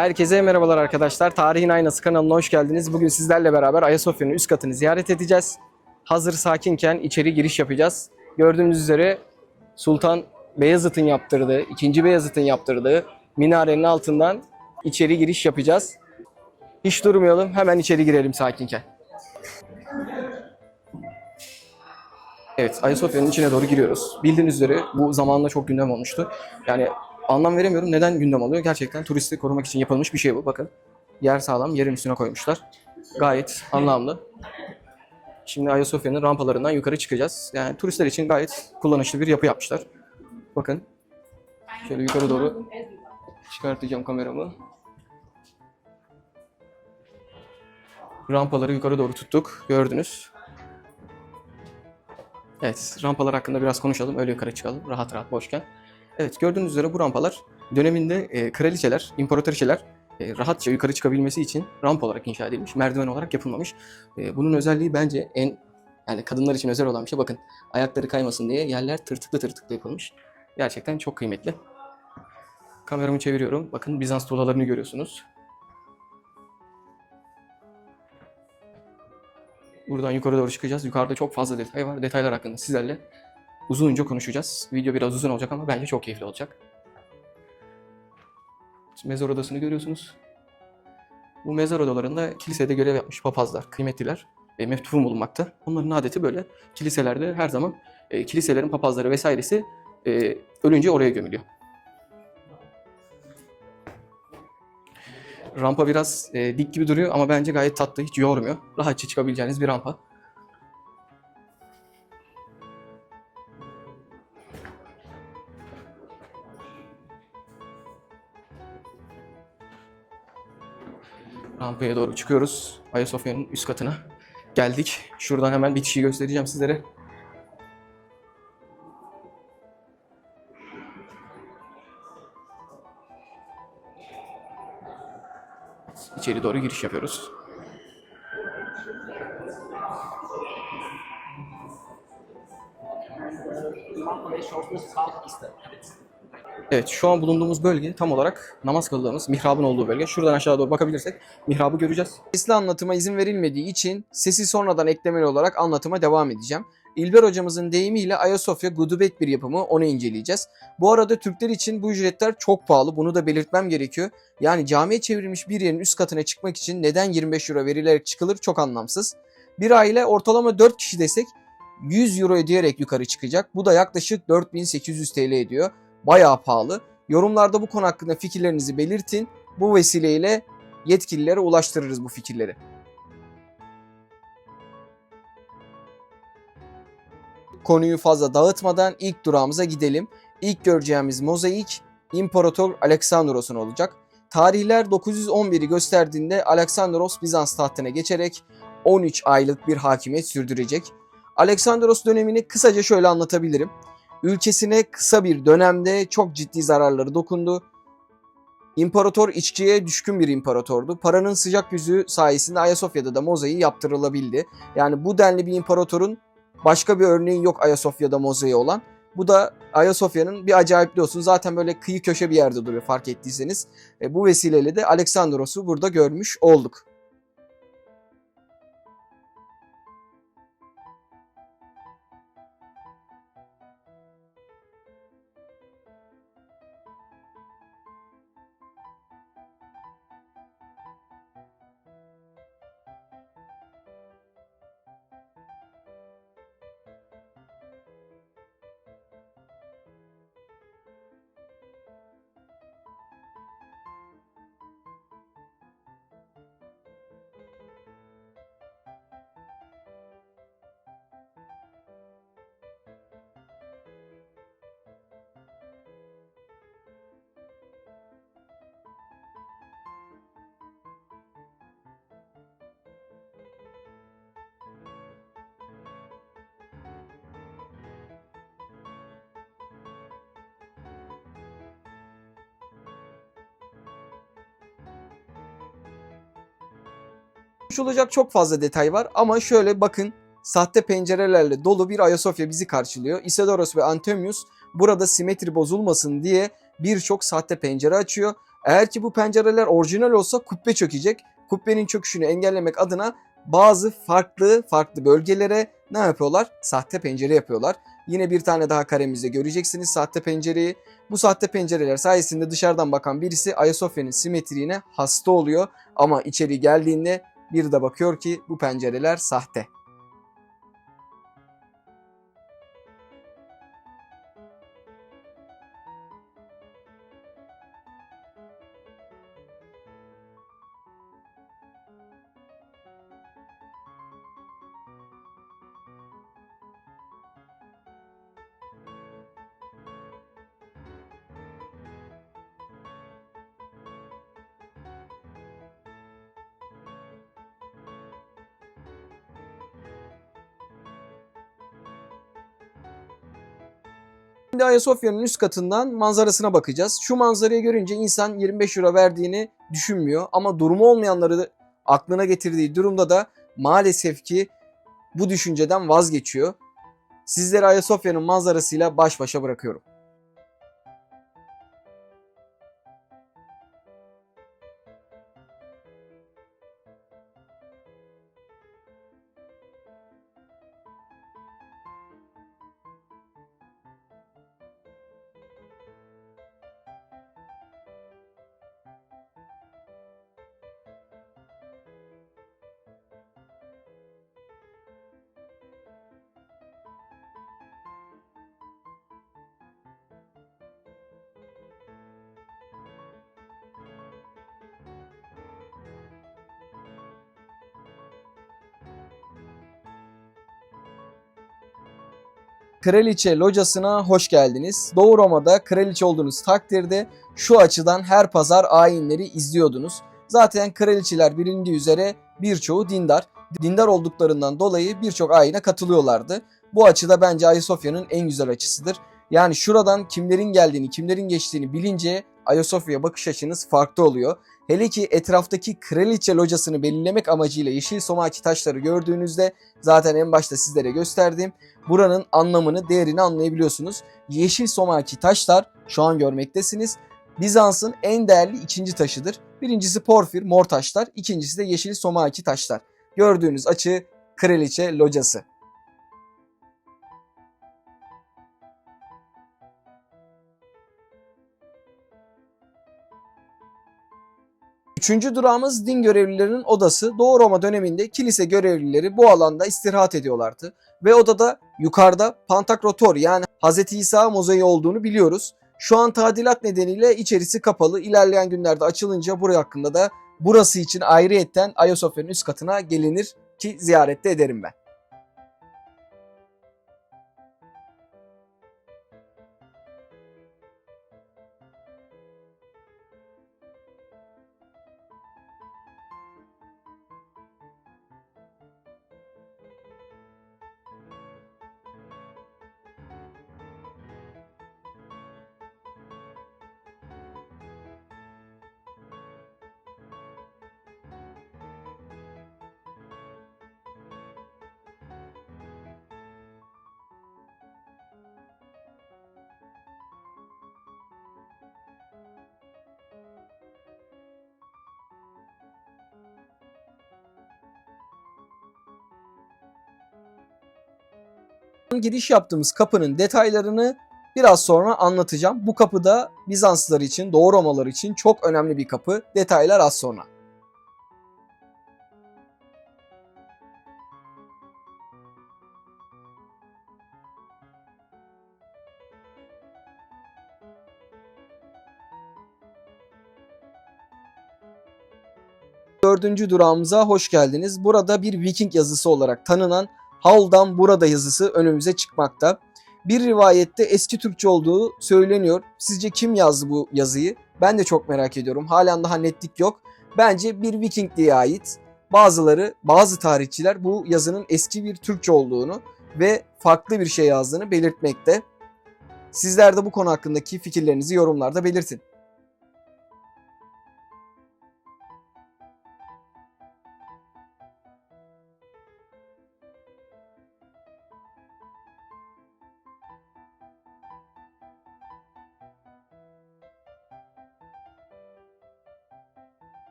Herkese merhabalar arkadaşlar. Tarihin Aynası kanalına hoş geldiniz. Bugün sizlerle beraber Ayasofya'nın üst katını ziyaret edeceğiz. Hazır sakinken içeri giriş yapacağız. Gördüğünüz üzere Sultan Beyazıt'ın yaptırdığı, 2. Beyazıt'ın yaptırdığı minarenin altından içeri giriş yapacağız. Hiç durmayalım, hemen içeri girelim sakinken. Evet, Ayasofya'nın içine doğru giriyoruz. Bildiğiniz üzere bu zamanla çok gündem olmuştu. Yani anlam veremiyorum neden gündem oluyor. Gerçekten turisti korumak için yapılmış bir şey bu. Bakın yer sağlam, yerin üstüne koymuşlar. Gayet anlamlı. Şimdi Ayasofya'nın rampalarından yukarı çıkacağız. Yani turistler için gayet kullanışlı bir yapı yapmışlar. Bakın. Şöyle yukarı doğru çıkartacağım kameramı. Rampaları yukarı doğru tuttuk. Gördünüz. Evet, rampalar hakkında biraz konuşalım. Öyle yukarı çıkalım. Rahat rahat boşken. Evet, gördüğünüz üzere bu rampalar döneminde e, kraliçeler, imparatoriçeler e, rahatça yukarı çıkabilmesi için rampa olarak inşa edilmiş, merdiven olarak yapılmamış. E, bunun özelliği bence en yani kadınlar için özel olan bir şey. Bakın ayakları kaymasın diye yerler tırtıklı tırtıklı yapılmış. Gerçekten çok kıymetli. Kameramı çeviriyorum. Bakın Bizans tuğlalarını görüyorsunuz. Buradan yukarı doğru çıkacağız. Yukarıda çok fazla detay var. Detaylar hakkında sizlerle uzunca konuşacağız. Video biraz uzun olacak ama bence çok keyifli olacak. Mezar odasını görüyorsunuz. Bu mezar odalarında kilisede görev yapmış papazlar, kıymetliler e, meftufun bulunmakta. Onların adeti böyle. Kiliselerde her zaman e, kiliselerin papazları vesairesi e, ölünce oraya gömülüyor. Rampa biraz e, dik gibi duruyor ama bence gayet tatlı, hiç yormuyor. Rahatça çıkabileceğiniz bir rampa. Rampaya doğru çıkıyoruz. Ayasofya'nın üst katına geldik. Şuradan hemen bitişi göstereceğim sizlere. İçeri doğru giriş yapıyoruz. Evet şu an bulunduğumuz bölge tam olarak namaz kıldığımız mihrabın olduğu bölge. Şuradan aşağı doğru bakabilirsek mihrabı göreceğiz. Sesli anlatıma izin verilmediği için sesi sonradan eklemeli olarak anlatıma devam edeceğim. İlber hocamızın deyimiyle Ayasofya gudubet bir yapımı onu inceleyeceğiz. Bu arada Türkler için bu ücretler çok pahalı bunu da belirtmem gerekiyor. Yani camiye çevrilmiş bir yerin üst katına çıkmak için neden 25 euro verilerek çıkılır çok anlamsız. Bir aile ortalama 4 kişi desek 100 euro ödeyerek yukarı çıkacak. Bu da yaklaşık 4800 TL ediyor bayağı pahalı. Yorumlarda bu konu hakkında fikirlerinizi belirtin. Bu vesileyle yetkililere ulaştırırız bu fikirleri. Konuyu fazla dağıtmadan ilk durağımıza gidelim. İlk göreceğimiz mozaik İmparator Aleksandros'un olacak. Tarihler 911'i gösterdiğinde Aleksandros Bizans tahtına geçerek 13 aylık bir hakimiyet sürdürecek. Aleksandros dönemini kısaca şöyle anlatabilirim ülkesine kısa bir dönemde çok ciddi zararları dokundu. İmparator içkiye düşkün bir imparatordu. Paranın sıcak yüzü sayesinde Ayasofya'da da mozaiği yaptırılabildi. Yani bu denli bir imparatorun başka bir örneği yok Ayasofya'da mozaiği olan. Bu da Ayasofya'nın bir acayipliği olsun. Zaten böyle kıyı köşe bir yerde duruyor fark ettiyseniz. E, bu vesileyle de Aleksandros'u burada görmüş olduk. Konuşulacak çok fazla detay var ama şöyle bakın sahte pencerelerle dolu bir Ayasofya bizi karşılıyor. Isidoros ve Antonius burada simetri bozulmasın diye birçok sahte pencere açıyor. Eğer ki bu pencereler orijinal olsa kubbe çökecek. Kubbenin çöküşünü engellemek adına bazı farklı farklı bölgelere ne yapıyorlar? Sahte pencere yapıyorlar. Yine bir tane daha karemizde göreceksiniz sahte pencereyi. Bu sahte pencereler sayesinde dışarıdan bakan birisi Ayasofya'nın simetriğine hasta oluyor. Ama içeri geldiğinde bir de bakıyor ki bu pencereler sahte. Şimdi Ayasofya'nın üst katından manzarasına bakacağız. Şu manzarayı görünce insan 25 euro verdiğini düşünmüyor ama durumu olmayanları aklına getirdiği durumda da maalesef ki bu düşünceden vazgeçiyor. Sizleri Ayasofya'nın manzarasıyla baş başa bırakıyorum. Kraliçe locasına hoş geldiniz. Doğu Roma'da kraliçe olduğunuz takdirde şu açıdan her pazar ayinleri izliyordunuz. Zaten kraliçeler bilindiği üzere birçoğu dindar. Dindar olduklarından dolayı birçok ayine katılıyorlardı. Bu açıda bence Ayasofya'nın en güzel açısıdır. Yani şuradan kimlerin geldiğini, kimlerin geçtiğini bilince Ayasofya'ya bakış açınız farklı oluyor. Hele ki etraftaki kraliçe locasını belirlemek amacıyla yeşil somaki taşları gördüğünüzde zaten en başta sizlere gösterdiğim buranın anlamını, değerini anlayabiliyorsunuz. Yeşil somaki taşlar şu an görmektesiniz. Bizans'ın en değerli ikinci taşıdır. Birincisi porfir, mor taşlar. ikincisi de yeşil somaki taşlar. Gördüğünüz açı kraliçe locası. Üçüncü durağımız din görevlilerinin odası. Doğu Roma döneminde kilise görevlileri bu alanda istirahat ediyorlardı. Ve odada yukarıda Pantokrator yani Hz. İsa mozaiği olduğunu biliyoruz. Şu an tadilat nedeniyle içerisi kapalı. İlerleyen günlerde açılınca buraya hakkında da burası için ayrıyetten Ayasofya'nın üst katına gelinir ki ziyarette ederim ben. Giriş yaptığımız kapının detaylarını biraz sonra anlatacağım. Bu kapı da Bizanslılar için, Doğu Romalılar için çok önemli bir kapı. Detaylar az sonra. Dördüncü durağımıza hoş geldiniz. Burada bir Viking yazısı olarak tanınan Haldan burada yazısı önümüze çıkmakta. Bir rivayette eski Türkçe olduğu söyleniyor. Sizce kim yazdı bu yazıyı? Ben de çok merak ediyorum. Halen daha netlik yok. Bence bir Viking diye ait. Bazıları, bazı tarihçiler bu yazının eski bir Türkçe olduğunu ve farklı bir şey yazdığını belirtmekte. Sizler de bu konu hakkındaki fikirlerinizi yorumlarda belirtin.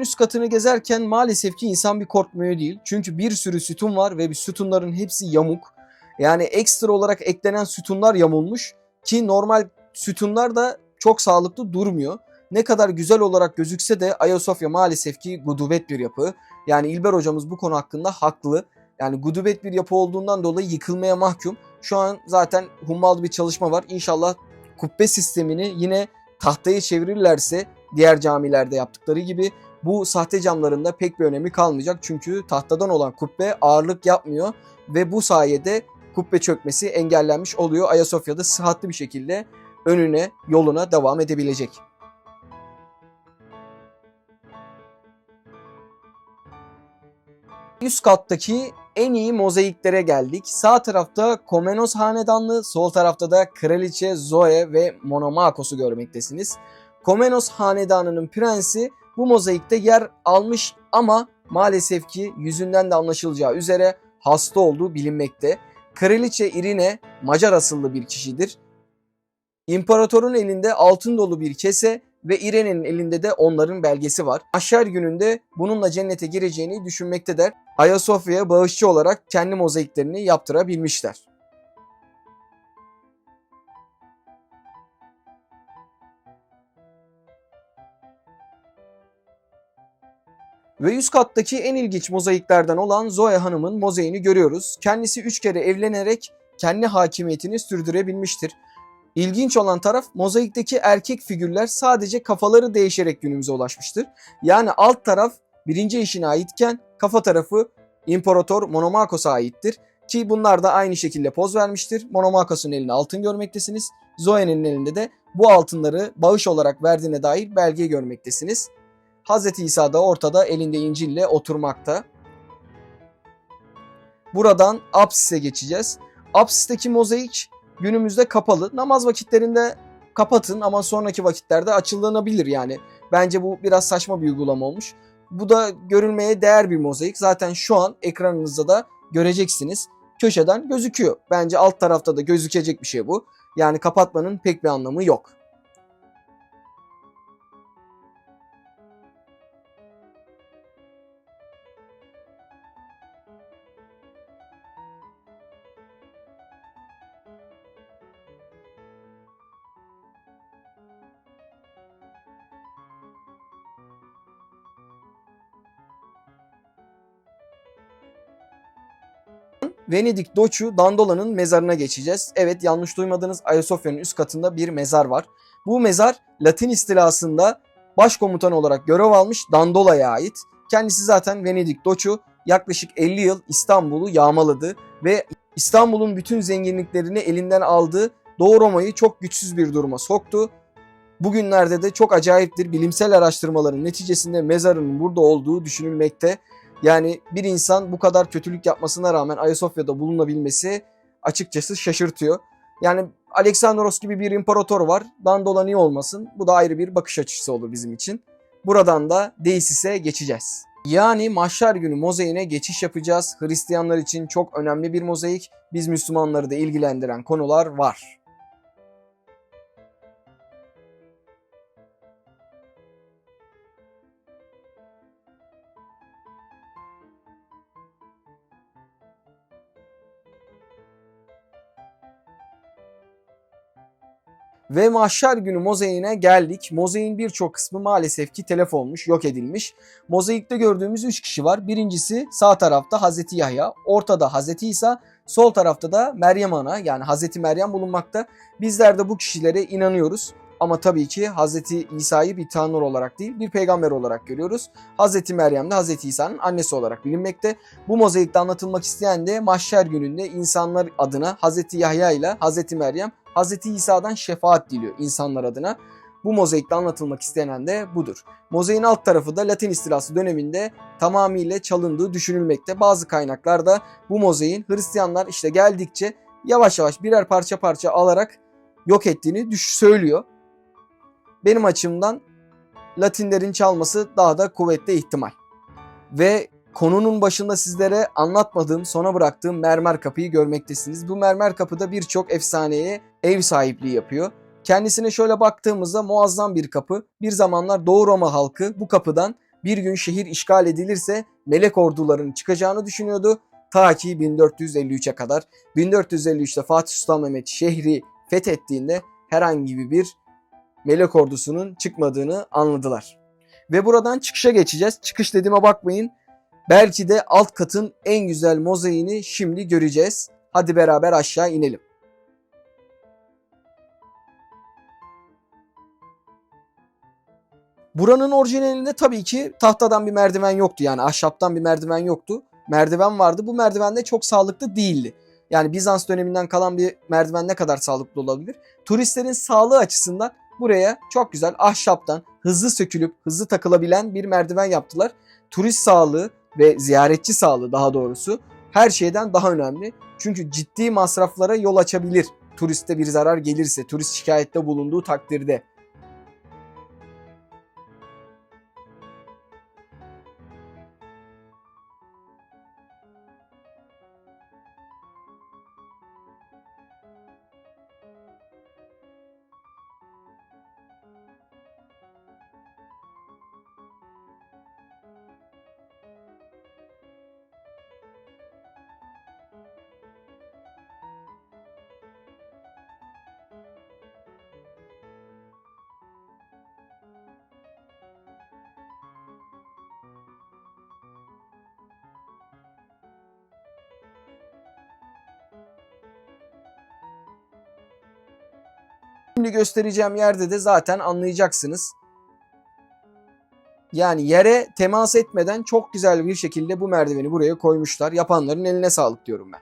Üst katını gezerken maalesef ki insan bir korkmuyor değil. Çünkü bir sürü sütun var ve bir sütunların hepsi yamuk. Yani ekstra olarak eklenen sütunlar yamulmuş ki normal sütunlar da çok sağlıklı durmuyor. Ne kadar güzel olarak gözükse de Ayasofya maalesef ki gudubet bir yapı. Yani İlber hocamız bu konu hakkında haklı. Yani gudubet bir yapı olduğundan dolayı yıkılmaya mahkum. Şu an zaten hummalı bir çalışma var. İnşallah kubbe sistemini yine tahtaya çevirirlerse diğer camilerde yaptıkları gibi bu sahte camların da pek bir önemi kalmayacak. Çünkü tahtadan olan kubbe ağırlık yapmıyor ve bu sayede kubbe çökmesi engellenmiş oluyor. Ayasofya'da sıhhatli bir şekilde önüne, yoluna devam edebilecek. Üst kattaki en iyi mozaiklere geldik. Sağ tarafta Komnenos Hanedanlığı, sol tarafta da Kraliçe Zoe ve Monomakos'u görmektesiniz. Komnenos Hanedanı'nın prensi bu mozaikte yer almış ama maalesef ki yüzünden de anlaşılacağı üzere hasta olduğu bilinmekte. Kraliçe Irine Macar asıllı bir kişidir. İmparatorun elinde altın dolu bir kese ve İrene'nin elinde de onların belgesi var. Mahşer gününde bununla cennete gireceğini düşünmektedir. Ayasofya'ya bağışçı olarak kendi mozaiklerini yaptırabilmişler. Ve üst kattaki en ilginç mozaiklerden olan Zoe Hanım'ın mozaiğini görüyoruz. Kendisi üç kere evlenerek kendi hakimiyetini sürdürebilmiştir. İlginç olan taraf mozaikteki erkek figürler sadece kafaları değişerek günümüze ulaşmıştır. Yani alt taraf birinci eşine aitken kafa tarafı İmparator Monomakos'a aittir. Ki bunlar da aynı şekilde poz vermiştir. Monomakos'un elinde altın görmektesiniz. Zoe'nin elinde de bu altınları bağış olarak verdiğine dair belge görmektesiniz. Hz. İsa da ortada elinde İncil'le oturmakta. Buradan apsise geçeceğiz. Apsisteki mozaik günümüzde kapalı. Namaz vakitlerinde kapatın ama sonraki vakitlerde açılınabilir yani. Bence bu biraz saçma bir uygulama olmuş. Bu da görülmeye değer bir mozaik. Zaten şu an ekranınızda da göreceksiniz. Köşeden gözüküyor. Bence alt tarafta da gözükecek bir şey bu. Yani kapatmanın pek bir anlamı yok. Venedik Doçu Dandola'nın mezarına geçeceğiz. Evet yanlış duymadınız Ayasofya'nın üst katında bir mezar var. Bu mezar Latin istilasında başkomutan olarak görev almış Dandola'ya ait. Kendisi zaten Venedik Doçu yaklaşık 50 yıl İstanbul'u yağmaladı ve İstanbul'un bütün zenginliklerini elinden aldı. Doğu Roma'yı çok güçsüz bir duruma soktu. Bugünlerde de çok acayiptir. Bilimsel araştırmaların neticesinde mezarının burada olduğu düşünülmekte. Yani bir insan bu kadar kötülük yapmasına rağmen Ayasofya'da bulunabilmesi açıkçası şaşırtıyor. Yani Aleksandros gibi bir imparator var. Dandola niye olmasın? Bu da ayrı bir bakış açısı olur bizim için. Buradan da Deisis'e geçeceğiz. Yani Mahşer günü mozaiğine geçiş yapacağız. Hristiyanlar için çok önemli bir mozaik. Biz Müslümanları da ilgilendiren konular var. Ve mahşer günü mozaiğine geldik. Mozaiğin birçok kısmı maalesef ki telef olmuş, yok edilmiş. Mozaikte gördüğümüz 3 kişi var. Birincisi sağ tarafta Hazreti Yahya, ortada Hazreti İsa, sol tarafta da Meryem Ana yani Hazreti Meryem bulunmakta. Bizler de bu kişilere inanıyoruz. Ama tabii ki Hazreti İsa'yı bir tanrı olarak değil bir peygamber olarak görüyoruz. Hazreti Meryem de Hazreti İsa'nın annesi olarak bilinmekte. Bu mozaikte anlatılmak isteyen de mahşer gününde insanlar adına Hazreti Yahya ile Hazreti Meryem Hazreti İsa'dan şefaat diliyor insanlar adına. Bu mozaikte anlatılmak istenen de budur. Mozaiğin alt tarafı da Latin istilası döneminde tamamıyla çalındığı düşünülmekte. Bazı kaynaklarda bu mozaiğin Hristiyanlar işte geldikçe yavaş yavaş birer parça parça alarak yok ettiğini düş söylüyor. Benim açımdan Latinlerin çalması daha da kuvvetli ihtimal. Ve konunun başında sizlere anlatmadığım, sona bıraktığım mermer kapıyı görmektesiniz. Bu mermer kapıda birçok efsaneye ev sahipliği yapıyor. Kendisine şöyle baktığımızda muazzam bir kapı. Bir zamanlar Doğu Roma halkı bu kapıdan bir gün şehir işgal edilirse melek ordularının çıkacağını düşünüyordu. Ta ki 1453'e kadar. 1453'te Fatih Sultan Mehmet şehri fethettiğinde herhangi bir melek ordusunun çıkmadığını anladılar. Ve buradan çıkışa geçeceğiz. Çıkış dediğime bakmayın. Belki de alt katın en güzel mozaiğini şimdi göreceğiz. Hadi beraber aşağı inelim. Buranın orijinalinde tabii ki tahtadan bir merdiven yoktu. Yani ahşaptan bir merdiven yoktu. Merdiven vardı. Bu merdiven de çok sağlıklı değildi. Yani Bizans döneminden kalan bir merdiven ne kadar sağlıklı olabilir? Turistlerin sağlığı açısından buraya çok güzel ahşaptan hızlı sökülüp hızlı takılabilen bir merdiven yaptılar. Turist sağlığı ve ziyaretçi sağlığı daha doğrusu her şeyden daha önemli. Çünkü ciddi masraflara yol açabilir. Turiste bir zarar gelirse, turist şikayette bulunduğu takdirde. Şimdi göstereceğim yerde de zaten anlayacaksınız. Yani yere temas etmeden çok güzel bir şekilde bu merdiveni buraya koymuşlar. Yapanların eline sağlık diyorum ben.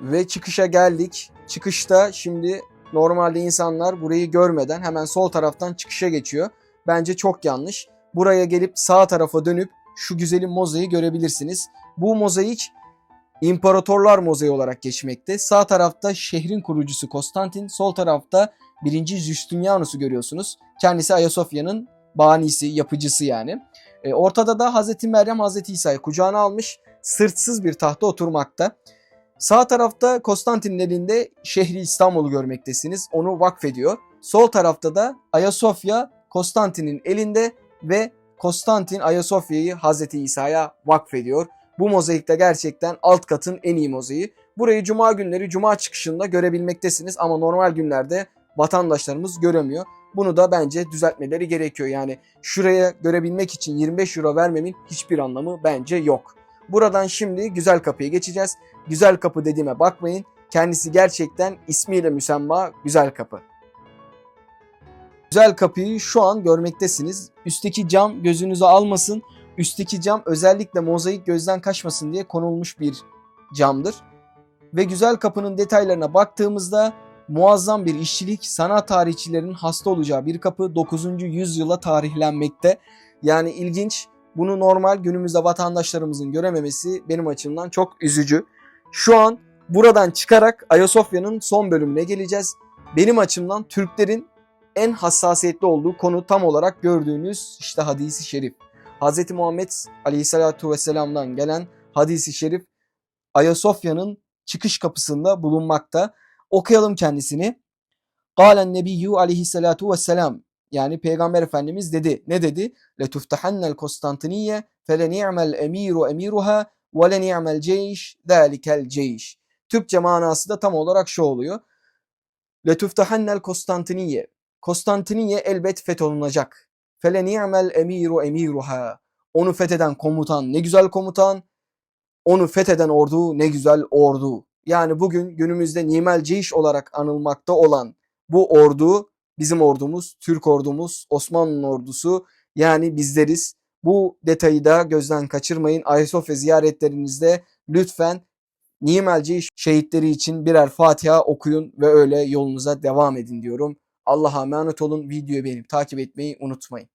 Ve çıkışa geldik. Çıkışta şimdi normalde insanlar burayı görmeden hemen sol taraftan çıkışa geçiyor. Bence çok yanlış. Buraya gelip sağ tarafa dönüp şu güzelim mozaiği görebilirsiniz. Bu mozaik İmparatorlar Mozaiği olarak geçmekte. Sağ tarafta şehrin kurucusu Konstantin, sol tarafta 1. Justinianus'u görüyorsunuz. Kendisi Ayasofya'nın banisi, yapıcısı yani. E, ortada da Hazreti Meryem Hazreti İsa'yı kucağına almış, sırtsız bir tahta oturmakta. Sağ tarafta Konstantin'in elinde şehri İstanbul'u görmektesiniz. Onu vakfediyor. Sol tarafta da Ayasofya Konstantin'in elinde ve Konstantin Ayasofya'yı Hazreti İsa'ya vakfediyor. Bu mozaik de gerçekten alt katın en iyi mozaiği. Burayı cuma günleri cuma çıkışında görebilmektesiniz ama normal günlerde vatandaşlarımız göremiyor. Bunu da bence düzeltmeleri gerekiyor. Yani şuraya görebilmek için 25 euro vermemin hiçbir anlamı bence yok. Buradan şimdi Güzel Kapı'ya geçeceğiz. Güzel Kapı dediğime bakmayın. Kendisi gerçekten ismiyle müsemma Güzel Kapı. Güzel Kapı'yı şu an görmektesiniz. Üstteki cam gözünüzü almasın. Üstteki cam özellikle mozaik gözden kaçmasın diye konulmuş bir camdır. Ve Güzel Kapı'nın detaylarına baktığımızda muazzam bir işçilik, sanat tarihçilerinin hasta olacağı bir kapı 9. yüzyıla tarihlenmekte. Yani ilginç. Bunu normal günümüzde vatandaşlarımızın görememesi benim açımdan çok üzücü. Şu an buradan çıkarak Ayasofya'nın son bölümüne geleceğiz. Benim açımdan Türklerin en hassasiyetli olduğu konu tam olarak gördüğünüz işte hadisi şerif. Hz. Muhammed Aleyhisselatü Vesselam'dan gelen hadisi şerif Ayasofya'nın çıkış kapısında bulunmakta. Okuyalım kendisini. Kalen nebiyyü aleyhissalatu vesselam. Yani Peygamber Efendimiz dedi. Ne dedi? Letuftahannel Konstantiniyye fele ni'mel emiru emiruha ve le ni'mel ceyş zâlikel ceyş. Türkçe manası da tam olarak şu oluyor. Letuftahannel Konstantiniyye Konstantiniye elbet fetholunacak. Fele ni'mel emiru emiruha. Onu fetheden komutan ne güzel komutan. Onu fetheden ordu ne güzel ordu. Yani bugün günümüzde Nimel Ceyş olarak anılmakta olan bu ordu bizim ordumuz, Türk ordumuz, Osmanlı ordusu yani bizleriz. Bu detayı da gözden kaçırmayın. Ayasofya ziyaretlerinizde lütfen Nimel Ceyş şehitleri için birer Fatiha okuyun ve öyle yolunuza devam edin diyorum. Allah'a emanet olun. Videoyu beğenip takip etmeyi unutmayın.